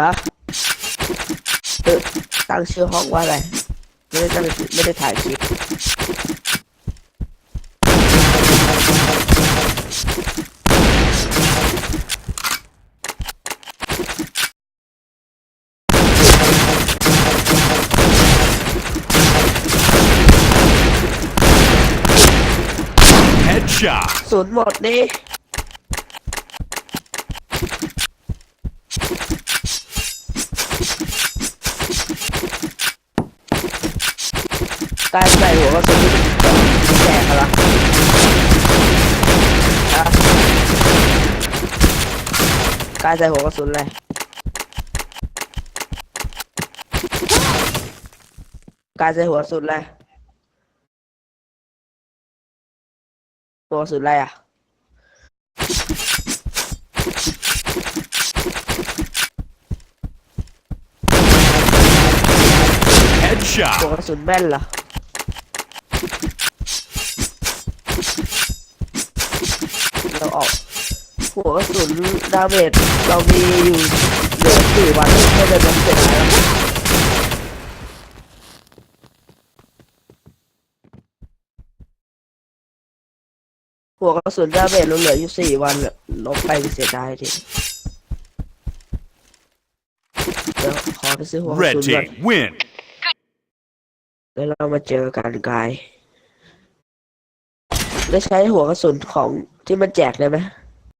ฮะเออตั้งชื่อห้องว่าอะไร ไม่ได้ตั้งไม่ได้ถ่ายคลิป Headshot. ศูนย์หมดนี่ การใส่หัวกระสุนที่แจกอะไรอะการใส่หัวกระสุนเลยการใส่หัวกระสุนเลยหัวกระสุนอะไรอะหัว Headshot. กระสุนแม่นเหรอ เรา ออก หัวกระสุนดาเมจเรามีอยู่เหลือสี่วันไม่ได้ลดเสร็จแล้วหัวกระสุนดาเมจเราเหลืออยู่สี่วันอะลบไปเสียดายทีเดี๋ยวขอไปซื้อหัวกระ Red สุนก่อน team win. แล้วเรามาเจอกันกายได้ใช้หัวกระสุนของ ที่มันแจกเลยไหม